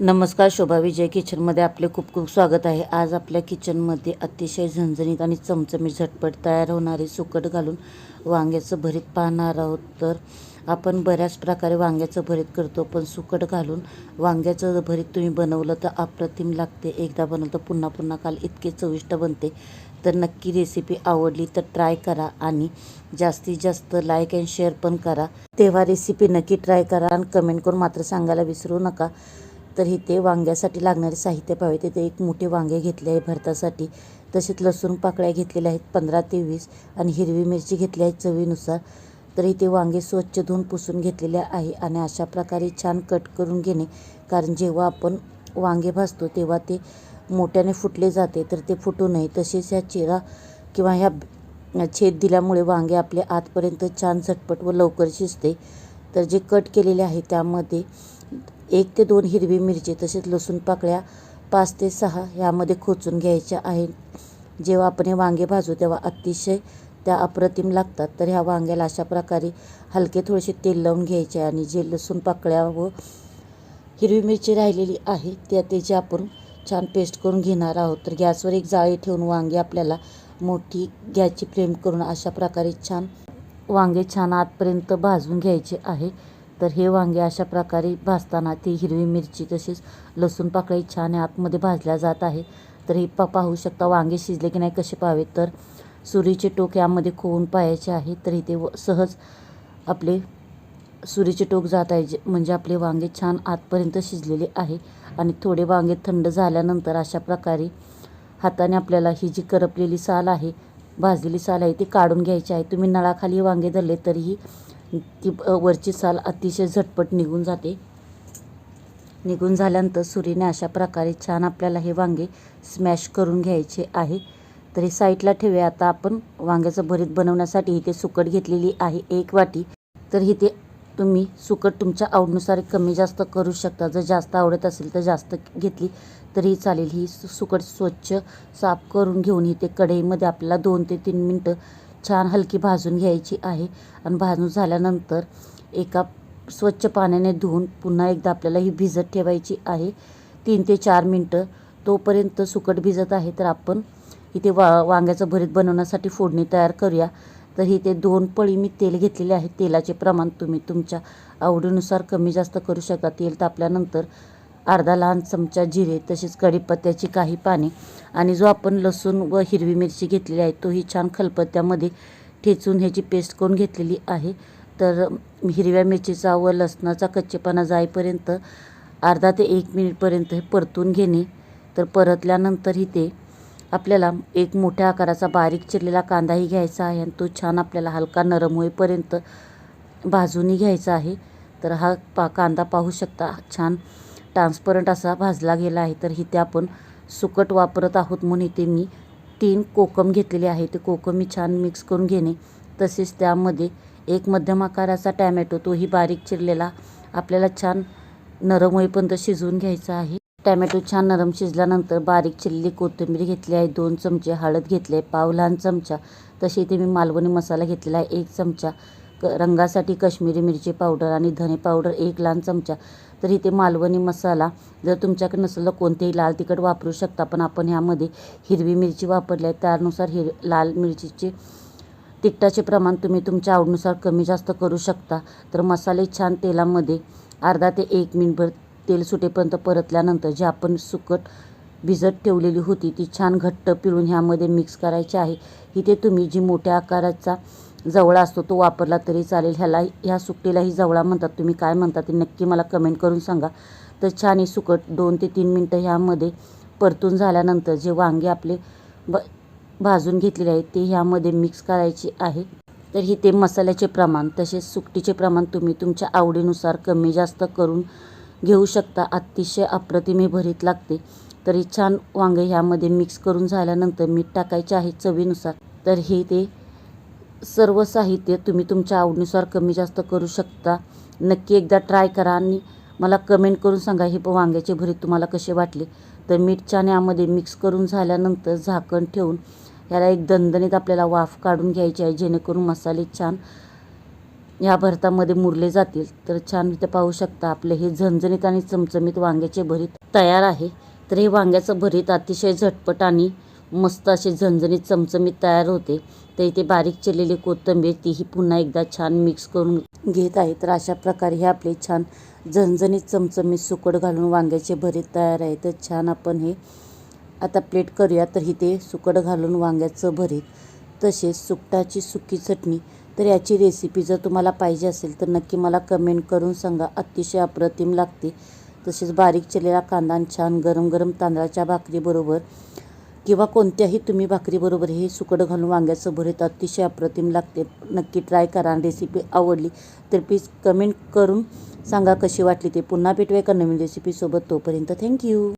नमस्कार शोभा विजय किचनमध्ये आपले खूप खूप स्वागत आहे. आज आपल्या किचनमध्ये अतिशय झणझणीत आणि चमचमीत झटपट तयार होणारे सुकट घालून वांग्याचं भरीत पाहणार आहोत. तर आपण बऱ्याच प्रकारे वांग्याचं भरीत करतो पण सुकट घालून वांग्याचं भरीत तुम्ही बनवलं तर अप्रतिम लागते. एकदा बनवलं तर पुन्हा पुन्हा काल इतके चविष्ट बनते. तर नक्की रेसिपी आवडली तर ट्राय करा आणि जास्तीत जास्त लाईक अँड शेअर पण करा. तेव्हा रेसिपी नक्की ट्राय करा आणि कमेंट करून मात्र सांगायला विसरू नका. तर इथे वांग्यासाठी लागणारे साहित्य पाहावे. तिथे एक मोठे वांगे घेतले आहे भरतासाठी. तसेच लसूण पाकळ्या घेतलेल्या आहेत पंधरा ते वीस आणि हिरवी मिरची घेतली आहे चवीनुसार. तर इथे वांगे स्वच्छ धुवून पुसून घेतलेले आहे आणि अशा प्रकारे छान कट करून घेणे. कारण जेव्हा आपण वांगे भाजतो तेव्हा ते मोठ्याने फुटले जाते. तर ते फुटू नये. तसेच ह्या चिरा किंवा ह्या छेद दिल्यामुळे वांगे आपले आतपर्यंत छान झटपट व लवकर शिजते. तर जे कट केलेले आहे त्यामध्ये एक ते दोन हिरवी मिरची तसेच लसूण पाकळ्या पाच ते सहा ह्यामध्ये खोचून घ्यायच्या आहेत जेव्हा आपण हे वांगे भाजू तेव्हा अतिशय त्या अप्रतिम लागतात. तर ह्या वांग्याला अशा प्रकारे हलके थोडेसे तेल लावून घ्यायचे आणि जे लसूण पाकळ्या व हिरवी मिरची राहिलेली आहे त्या त्याची आपण छान पेस्ट करून घेणार आहोत. तर गॅसवर एक जाळी ठेवून वांगे आपल्याला मोठी गॅसची फ्लेम करून अशा प्रकारे छान वांगे छान आतपर्यंत भाजून घ्यायचे आहे. तर हे वांगे अशा प्रकारे भाजताना ती हिरवी मिरची तसेच लसूण पाकळी छान आतमध्ये भाजल्या जात आहे. तर हे पा पाहू शकता वांगे शिजले की नाही कसे पाहावे तर सुरीचे टोक यामध्ये खोवून पाहायचे आहे. तर इथे व सहज आपले सुरीचे टोक जात आहे. जे म्हणजे आपले वांगे छान आतपर्यंत शिजलेले आहे. आणि थोडे वांगे थंड झाल्यानंतर अशा प्रकारे हाताने आपल्याला ही जी करपलेली साल आहे भाजलेली साल आहे ती काढून घ्यायची आहे. तुम्ही नळाखाली वांगे धरले तरीही ती वरची साल अतिशय झटपट निघून जाते. निघून झाल्यानंतर सुरीने अशा प्रकारे छान आपल्याला हे वांगे स्मॅश करून घ्यायचे आहे. तर हे साईडला ठेवूया. आता आपण वांग्याचं भरीत बनवण्यासाठी इथे सुकट घेतलेली आहे एक वाटी. तर इथे तुम्ही सुकट तुमच्या आवडीनुसार कमी जास्त करू शकता. जर जास्त आवडत असेल तर जास्त घेतली तरी चालेल. ही सु सुकट स्वच्छ साफ करून घेऊन इथे कढईमध्ये आपल्याला दोन ते तीन मिनटं छान हलकी भाजून घ्यायची आहे. आणि भाजून झाल्यानंतर एका स्वच्छ पाण्याने धुवून पुन्हा एकदा आपल्याला ही भिजत ठेवायची आहे. तीन ते चार मिनटं तोपर्यंत सुकट भिजत आहे तर आपण इथे वा वांग्याचं भरीत बनवण्यासाठी फोडणी तयार करूया. तर इथे दोन पळी मी तेल घेतलेले आहे तेलाचे प्रमाण तुम्ही तुमच्या आवडीनुसार कमी जास्त करू शकता तेल तापल्यानंतर अर्धा लहान चमचा जिरे तसेच कढीपत्त्याची काही पाने आणि जो आपण लसूण व हिरवी मिरची घेतलेली आहे तोही छान खलपत्त्यामध्ये ठेचून ह्याची पेस्ट करून घेतलेली आहे. तर हिरव्या मिरचीचा व लसणाचा कच्चेपणा जाईपर्यंत अर्धा ते एक मिनिटपर्यंत हे परतून घेणे. तर परतल्यानंतर इथे आपल्याला एक मोठ्या आकाराचा बारीक चिरलेला कांदाही घ्यायचा आहे आणि तो छान आपल्याला हलका नरम होईपर्यंत भाजूनही घ्यायचा आहे. तर हा पा कांदा पाहू शकता छान ट्रान्सपरंट असा भाजला गेला आहे. तर इथे आपण सुकट वापरत आहोत म्हणून इथे मी तीन कोकम घेतलेले आहे ते कोकम मी छान मिक्स करून घेणे. तसेच त्यामध्ये एक मध्यम आकाराचा टॅमॅटो तोही बारीक चिरलेला. आपल्याला छान नरम होईपर्यंत शिजवून घ्यायचा आहे. टॅमॅटो छान नरम शिजल्यानंतर बारीक चिरलेली कोथिंबीर घेतली आहे. दोन चमचे हळद घेतले आहे. पाव लहान चमचा. तसे इथे मी मालवणी मसाला घेतलेला आहे. एक चमचा रंगासाठी कश्मीरी मिरची पावडर आणि धने पावडर एक लहान चमचा. तर इथे मालवणी मसाला जर तुमच्याकडे नसेल तर कोणतेही लाल तिखट वापरू शकता पण आपण ह्यामध्ये हिरवी मिरची वापरली आहे. त्यानुसार हिर लाल मिरचीचे तिखटाचे प्रमाण तुम्ही तुमच्या आवडीनुसार कमी जास्त करू शकता. तर मसाले छान तेलामध्ये अर्धा ते एक मिनिटभर तेल सुटेपर्यंत परतल्यानंतर जे आपण सुकट भिजत ठेवलेली होती ती छान घट्ट पिळून ह्यामध्ये मिक्स करायची आहे. इथे तुम्ही जी मोठ्या आकाराचा जवळा असतो तो वापरला तरी चालेल. ह्याला ह्या सुकटीलाही जवळा म्हणतात. तुम्ही काय म्हणता ते नक्की मला कमेंट करून सांगा. तर छान ही सुकट. दोन ते तीन मिनटं ह्यामध्ये परतून झाल्यानंतर जे वांगे आपले ब भाजून घेतलेले आहेत ते ह्यामध्ये मिक्स करायचे आहे. तर ही ते मसाल्याचे प्रमाण तसेच सुकटीचे प्रमाण तुम्ही तुमच्या आवडीनुसार कमी जास्त करून घेऊ शकता. अतिशय अप्रतिम हे भरीत लागते. तरी छान वांगे ह्यामध्ये मिक्स करून झाल्यानंतर मीठ टाकायचे आहे चवीनुसार. तर हे ते सर्व साहित्य तुम्ही तुमच्या आवडीनुसार कमी जास्त करू शकता. नक्की एकदा ट्राय करा आणि मला कमेंट करून सांगा हे वांग्याचे भरीत तुम्हाला कसे वाटले. तर मीठ छान यामध्ये मिक्स करून झाल्यानंतर झाकण ठेवून ह्याला एक दणदणीत आपल्याला वाफ काढून घ्यायची आहे जेणेकरून मसाले छान या भरतामध्ये मुरले जातील. तर छान इथं पाहू शकता आपले हे झणझणीत आणि चमचमीत वांग्याचे भरीत तयार आहे. तर हे वांग्याचं भरीत अतिशय झटपट आणि मस्त असे झणझणीत चमचमीत तयार होते. तर इथे बारीक चिरलेली कोथिंबीर तीही पुन्हा एकदा छान मिक्स करून घेत आहे. तर अशा प्रकारे हे आपले छान झणझणीत चमचमीत सुकट घालून वांग्याचे भरीत तयार आहे. तर छान आपण हे आता प्लेट करूया. तर इथे सुकट घालून वांग्याचं भरीत तसेच सुकटाची सुकी चटणी. तर याची रेसिपी जर तुम्हाला पाहिजे असेल तर नक्की मला कमेंट करून सांगा. अतिशय अप्रतिम लागते. तसेच बारीक चिरलेला कांदा आणि छान गरम गरम तांदळाच्या भाकरीबरोबर किंवा कोणत्याही तुम्ही भाकरीबरोबर हे सुकडं घालून वांग्याचं भरीत अतिशय अप्रतिम लागते. नक्की ट्राय करा रेसिपी आवडली तर प्लीज कमेंट करून सांगा कशी वाटली ते. पुन्हा भेटूया एका नवीन रेसिपीसोबत तोपर्यंत थँक्यू